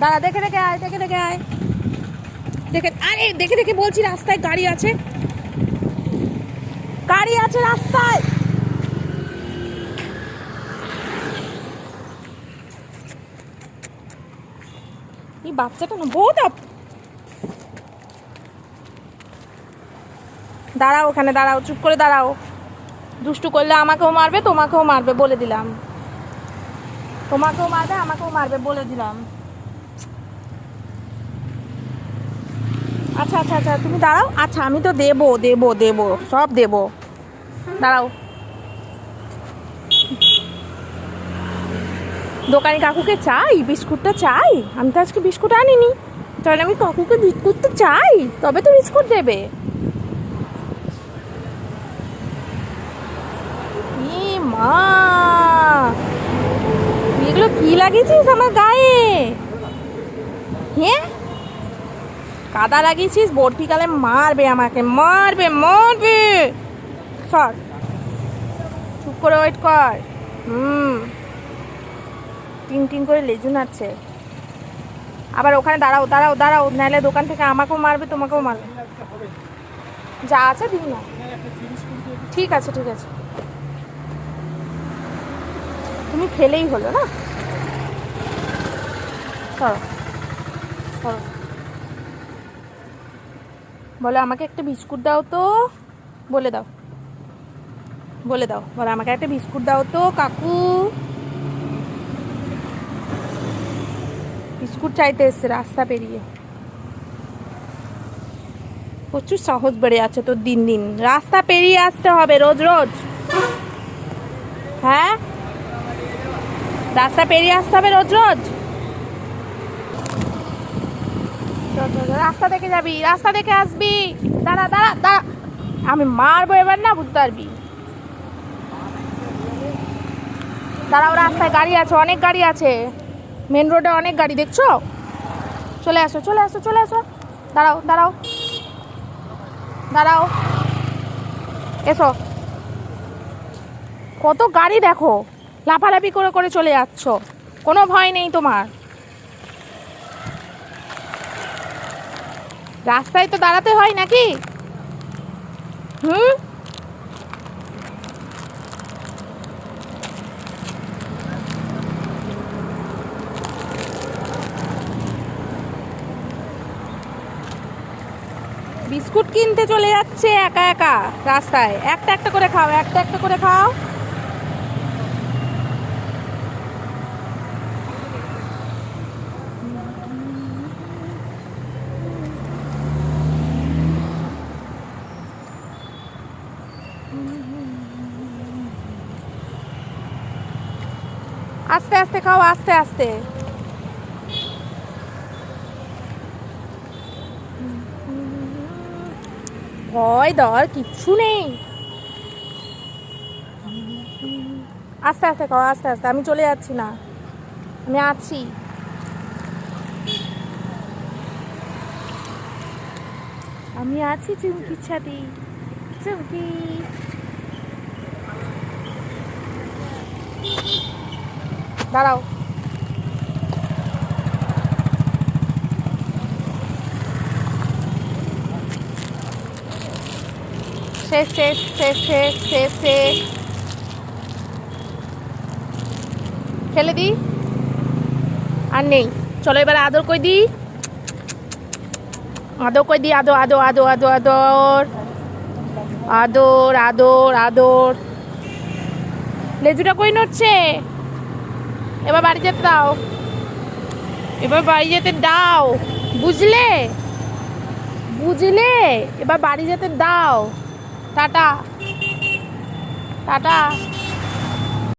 দাঁড়া, দেখে দেখে আয়, দেখে দেখে আয়। দেখে, আরে, দেখে দেখে বলছি রাস্তায় গাড়ি আছে। গাড়ি আছে রাস্তায়। এই বাচ্চাটা না বহুত আপ- দাঁড়াও ওখানে, দাঁড়াও, চুপ করে দাঁড়াও। দুষ্টু করলে আমাকেও মারবে, তোমাকেও মারবে বলে দিলাম। তোমাকেও মারবে, আমাকেও মারবে বলে দিলাম। আচ্ছা আচ্ছা আচ্ছা তুমি দাঁড়াও। আচ্ছা আমি তো দেবো দেবো দেবো, সব দেবো। দাঁড়াও। দোকানি কাকুকে চাই, বিস্কুটটা চাই। আমি তো আজকে বিস্কুট আনিনি। তাহলে আমি কাকুকে বিস্কুট তো চাই। তবে তো বিস্কুট দেবে। এগুলো কি লাগিয়েছিস আমার গায়ে? হ্যাঁ? কাদা লাগিয়েছিস? বর্তিকালে মারবে আমাকে, মারবে মারবে! সর। চুপ করে ওয়েট কর। হুম। টিং টিং করে লেজু নাচ্ছে আবার ওখানে দাঁড়াও দাঁড়াও দাঁড়াও। নাহলে দোকান থেকে আমাকেও মারবে, তোমাকেও মারবে। যা আছে দিন না। ঠিক আছে ঠিক আছে। তুমি খেলেই হলো না? বলো আমাকে একটা বিস্কুট দাও তো, বলে দাও। বলে দাও, বলো আমাকে একটা বিস্কুট দাও তো, কাকু। বিস্কুট চাইতে এসছে, রাস্তা পেরিয়ে। প্রচুর সহজ বেড়ে আছে তোর দিন দিন। রাস্তা পেরিয়ে আসতে হবে রোজ রোজ। হ্যাঁ? রাস্তা পেরিয়ে আসতে হবে রোজ রোজ? রাস্তা দেখে যাবি, রাস্তা দেখে আসবি। দাঁড়া দাঁড়া দাঁড়া। আমি মারবো এবার না, বুঝতে পারবি? দাঁড়াও, রাস্তায় গাড়ি আছে, অনেক গাড়ি আছে। মেন রোডে অনেক গাড়ি, দেখছ? চলে আসো চলে আসো চলে আসো। দাঁড়াও দাঁড়াও। দাঁড়াও। এসো। কত গাড়ি দেখো। লাফালাফি করে করে চলে যাচ্ছ। কোনো ভয় নেই তোমার। রাস্তায় তো দাঁড়াতে হয় নাকি? হুম? বিস্কুট কিনতে চলে যাচ্ছে একা একা রাস্তায়। একটা একটা করে খাও, একটা একটা করে খাও। আস্তে আস্তে খাও, আস্তে আস্তে। ভয় ডর কিচ্ছু নেই। আস্তে আস্তে খাও, আস্তে আস্তে। আমি চলে যাচ্ছি না। আমি আছি। আমি আছি চুমকির সাথে চুমকি। দাঁড়াও। ফেলে দি। আর নেই। চলো এবার আদর কই দি। আদর কই দি? আদর আদর আদর আদর আদর। আদর আদর আদর। লেজুটা কই নড়ছে? এবার বাড়ি যেতে দাও। এবার বাড়ি যেতে দাও। বুঝলে? বুঝলে? এবার বাড়ি যেতে দাও। টাটা। টাটা।